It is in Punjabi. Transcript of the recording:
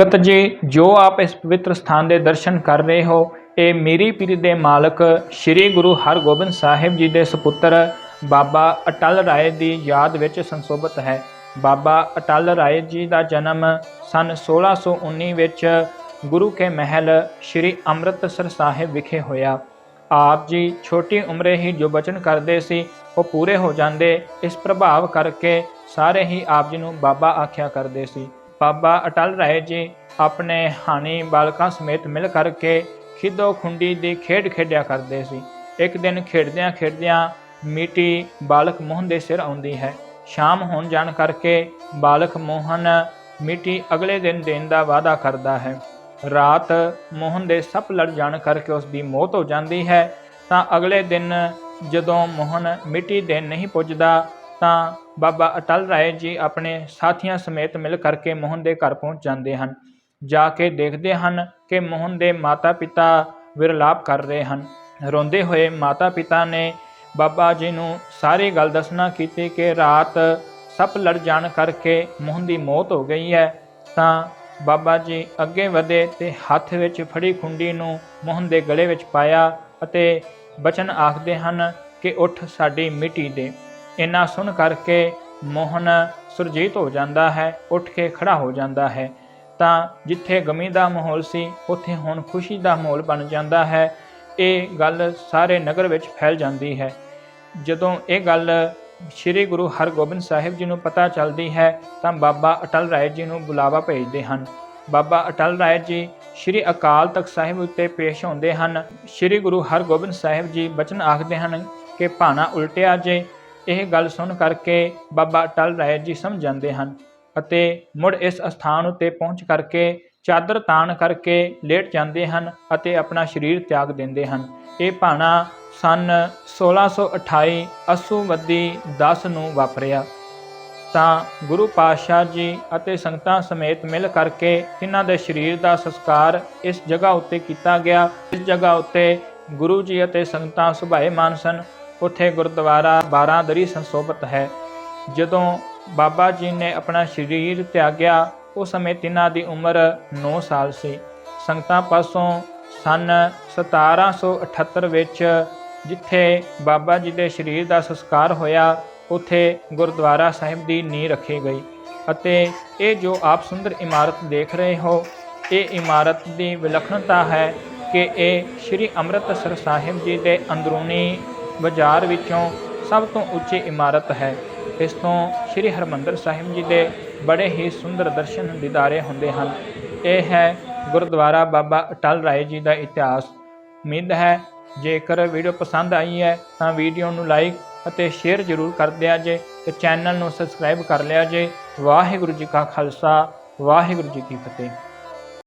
ਸੰਗਤ ਜੀ, ਜੋ ਆਪ ਇਸ ਪਵਿੱਤਰ ਸਥਾਨ ਦੇ ਦਰਸ਼ਨ ਕਰ ਰਹੇ ਹੋ, ਇਹ ਮੀਰੀ ਪੀਰੀ ਦੇ ਮਾਲਕ ਸ੍ਰੀ ਗੁਰੂ ਹਰਗੋਬਿੰਦ ਸਾਹਿਬ ਜੀ ਦੇ ਸੁਪੁੱਤਰ ਬਾਬਾ ਅਟਲ ਰਾਏ ਦੀ ਯਾਦ ਵਿੱਚ ਸੰਸੋਭਿਤ ਹੈ। ਬਾਬਾ ਅਟਲ ਰਾਏ ਜੀ ਦਾ ਜਨਮ ਸਨ 1619 ਵਿੱਚ ਗੁਰੂ ਕੇ ਮਹਿਲ ਸ੍ਰੀ ਅੰਮ੍ਰਿਤਸਰ ਸਾਹਿਬ ਵਿਖੇ ਹੋਇਆ। ਆਪ ਜੀ ਛੋਟੀ ਉਮਰੇ ਹੀ ਜੋ ਬਚਨ ਕਰਦੇ ਸੀ, ਉਹ ਪੂਰੇ ਹੋ ਜਾਂਦੇ, ਇਸ ਪ੍ਰਭਾਵ ਕਰਕੇ ਸਾਰੇ ਹੀ ਆਪ ਜੀ ਨੂੰ ਬਾਬਾ ਆਖਿਆ ਕਰਦੇ ਸੀ। ਬਾਬਾ ਅਟਲ ਰਾਏ ਜੀ ਆਪਣੇ ਹਾਣੀ ਬਾਲਕਾਂ ਸਮੇਤ ਮਿਲ ਕਰਕੇ ਖਿੱਦੋ ਖੁੰਡੀ ਦੀ ਖੇਡ ਖੇਡਿਆ ਕਰਦੇ ਸੀ। ਇੱਕ ਦਿਨ ਖੇਡਦਿਆਂ ਖੇਡਦਿਆਂ ਮਿੱਟੀ ਬਾਲਕ ਮੋਹਨ ਦੇ ਸਿਰ ਆਉਂਦੀ ਹੈ। ਸ਼ਾਮ ਹੋਣ ਜਾਣ ਕਰਕੇ ਬਾਲਕ ਮੋਹਨ ਮਿੱਟੀ ਅਗਲੇ ਦਿਨ ਦੇਣ ਦਾ ਵਾਅਦਾ ਕਰਦਾ ਹੈ। ਰਾਤ ਮੋਹਨ ਦੇ ਸੱਪ ਲੜ ਜਾਣ ਕਰਕੇ ਉਸ ਦੀ ਮੌਤ ਹੋ ਜਾਂਦੀ ਹੈ। ਤਾਂ ਅਗਲੇ ਦਿਨ ਜਦੋਂ ਮੋਹਨ ਮਿੱਟੀ ਦੇਣ ਨਹੀਂ ਪੁੱਜਦਾ ਤਾਂ ਬਾਬਾ ਅਟਲ ਰਾਏ ਜੀ ਆਪਣੇ ਸਾਥੀਆਂ ਸਮੇਤ ਮਿਲ ਕਰਕੇ ਮੋਹਨ ਦੇ ਘਰ ਪਹੁੰਚ ਜਾਂਦੇ ਹਨ। ਜਾ ਕੇ ਦੇਖਦੇ ਹਨ ਕਿ ਮੋਹਨ ਦੇ ਮਾਤਾ-ਪਿਤਾ ਵਿਰਲਾਪ ਕਰ ਰਹੇ ਹਨ। ਰੋਂਦੇ ਹੋਏ ਮਾਤਾ-ਪਿਤਾ ਨੇ ਬਾਬਾ ਜੀ ਨੂੰ ਸਾਰੀ ਗੱਲ ਦੱਸਣਾ ਕੀਤੀ ਕਿ ਰਾਤ ਸੱਪ ਲੜ ਜਾਣ ਕਰਕੇ ਮੋਹਨ ਦੀ ਮੌਤ ਹੋ ਗਈ ਹੈ। ਤਾਂ ਬਾਬਾ ਜੀ ਅੱਗੇ ਵਧੇ ਤੇ ਹੱਥ ਵਿੱਚ ਫੜੀ ਖੁੰਡੀ ਨੂੰ ਮੋਹਨ ਦੇ ਗਲੇ ਵਿੱਚ ਪਾਇਆ ਅਤੇ ਬਚਨ ਆਖਦੇ ਹਨ ਕਿ ਉੱਠ ਸਾਡੀ ਮਿੱਟੀ ਦੇ। ਇੰਨਾ ਸੁਣ ਕਰਕੇ ਮੋਹਨ ਸੁਰਜੀਤ ਹੋ ਜਾਂਦਾ ਹੈ, ਉੱਠ ਕੇ ਖੜਾ ਹੋ ਜਾਂਦਾ ਹੈ। ਤਾਂ ਜਿੱਥੇ ਗਮੀ ਦਾ ਮਾਹੌਲ ਸੀ, ਉੱਥੇ ਹੁਣ ਖੁਸ਼ੀ ਦਾ ਮਾਹੌਲ ਬਣ ਜਾਂਦਾ ਹੈ। ਇਹ ਗੱਲ ਸਾਰੇ ਨਗਰ ਵਿੱਚ ਫੈਲ ਜਾਂਦੀ ਹੈ। ਜਦੋਂ ਇਹ ਗੱਲ ਸ੍ਰੀ ਗੁਰੂ ਹਰਗੋਬਿੰਦ ਸਾਹਿਬ ਜੀ ਨੂੰ ਪਤਾ ਚੱਲਦੀ ਹੈ, ਤਾਂ ਬਾਬਾ ਅਟਲ ਰਾਏ ਜੀ ਨੂੰ ਬੁਲਾਵਾ ਭੇਜਦੇ ਹਨ। ਬਾਬਾ ਅਟਲ ਰਾਏ ਜੀ ਸ੍ਰੀ ਅਕਾਲ ਤਖਤ ਸਾਹਿਬ ਉੱਤੇ ਪੇਸ਼ ਹੁੰਦੇ ਹਨ। ਸ੍ਰੀ ਗੁਰੂ ਹਰਗੋਬਿੰਦ ਸਾਹਿਬ ਜੀ ਬਚਨ ਆਖਦੇ ਹਨ ਕਿ ਭਾਣਾ ਉਲਟਿਆ ਜੇ ਇਹ ਗੱਲ ਸੁਣ ਕਰਕੇ ਬਾਬਾ ਟਲ ਰਾਏ ਜੀ ਸਮਝ ਜਾਂਦੇ ਹਨ ਅਤੇ ਮੁੜ ਇਸ ਅਸਥਾਨ ਉੱਤੇ ਪਹੁੰਚ ਕਰਕੇ ਚਾਦਰ ਤਾਣ ਕਰਕੇ ਲੇਟ ਜਾਂਦੇ ਹਨ ਅਤੇ ਆਪਣਾ ਸਰੀਰ ਤਿਆਗ ਦਿੰਦੇ ਹਨ। ਇਹ ਭਾਣਾ ਸਨ 1628 ਅਸੂਵਦੀ 10 ਨੂੰ ਵਾਪਰਿਆ। ਤਾਂ ਗੁਰੂ ਪਾਤਸ਼ਾਹ ਜੀ ਅਤੇ ਸੰਗਤਾਂ ਸਮੇਤ ਮਿਲ ਕਰਕੇ ਇਹਨਾਂ ਦੇ ਸਰੀਰ ਦਾ ਸੰਸਕਾਰ ਇਸ ਜਗ੍ਹਾ ਉੱਤੇ ਕੀਤਾ ਗਿਆ। ਇਸ ਜਗ੍ਹਾ ਉੱਤੇ ਗੁਰੂ ਜੀ ਅਤੇ ਸੰਗਤਾਂ ਸੁਭਾਏਮਾਨ ਸਨ। ਉੱਥੇ ਗੁਰਦੁਆਰਾ 12 ਦਰੀ ਸੰਸੋਭਿਤ ਹੈ। ਜਦੋਂ ਬਾਬਾ ਜੀ ਨੇ ਆਪਣਾ ਸਰੀਰ ਤਿਆਗਿਆ, ਉਸ ਸਮੇਂ ਤਿੰਨਾਂ ਦੀ ਉਮਰ 9 ਸਾਲ ਸੀ। ਸੰਗਤਾਂ ਪਾਸੋਂ ਸਨ 1778 ਵਿੱਚ ਜਿੱਥੇ ਬਾਬਾ ਜੀ ਦੇ ਸਰੀਰ ਦਾ ਸੰਸਕਾਰ ਹੋਇਆ, ਉੱਥੇ ਗੁਰਦੁਆਰਾ ਸਾਹਿਬ ਦੀ ਨੀਂਹ ਰੱਖੀ ਗਈ ਅਤੇ ਇਹ ਜੋ ਆਪ ਸੁੰਦਰ ਇਮਾਰਤ ਦੇਖ ਰਹੇ ਹੋ, ਇਹ ਇਮਾਰਤ ਦੀ ਵਿਲੱਖਣਤਾ ਹੈ ਕਿ ਇਹ ਸ੍ਰੀ ਅੰਮ੍ਰਿਤਸਰ ਸਾਹਿਬ ਜੀ ਦੇ ਅੰਦਰੂਨੀ ਬਾਜ਼ਾਰ ਵਿੱਚੋਂ ਸਭ ਤੋਂ ਉੱਚੀ ਇਮਾਰਤ ਹੈ। ਇਸ ਤੋਂ ਸ੍ਰੀ ਹਰਮੰਦਰ ਸਾਹਿਬ ਜੀ ਦੇ ਬੜੇ ਹੀ ਸੁੰਦਰ ਦਰਸ਼ਨ ਦੀਦਾਰੇ ਹੁੰਦੇ ਹਨ। ਇਹ ਹੈ ਗੁਰਦੁਆਰਾ ਬਾਬਾ ਅਟਲ ਰਾਏ ਜੀ ਦਾ ਇਤਿਹਾਸ। ਉਮੀਦ ਹੈ, ਜੇਕਰ ਵੀਡੀਓ ਪਸੰਦ ਆਈ ਹੈ, ਤਾਂ ਵੀਡੀਓ ਨੂੰ ਲਾਈਕ ਅਤੇ ਸ਼ੇਅਰ ਜ਼ਰੂਰ ਕਰ ਦਿਆ ਜੇ ਤੇ ਚੈਨਲ ਨੂੰ ਸਬਸਕ੍ਰਾਈਬ ਕਰ ਲਿਆ ਜੇ। ਵਾਹਿਗੁਰੂ ਜੀ ਕਾ ਖਾਲਸਾ, ਵਾਹਿਗੁਰੂ ਜੀ ਕੀ ਫਤਿਹ।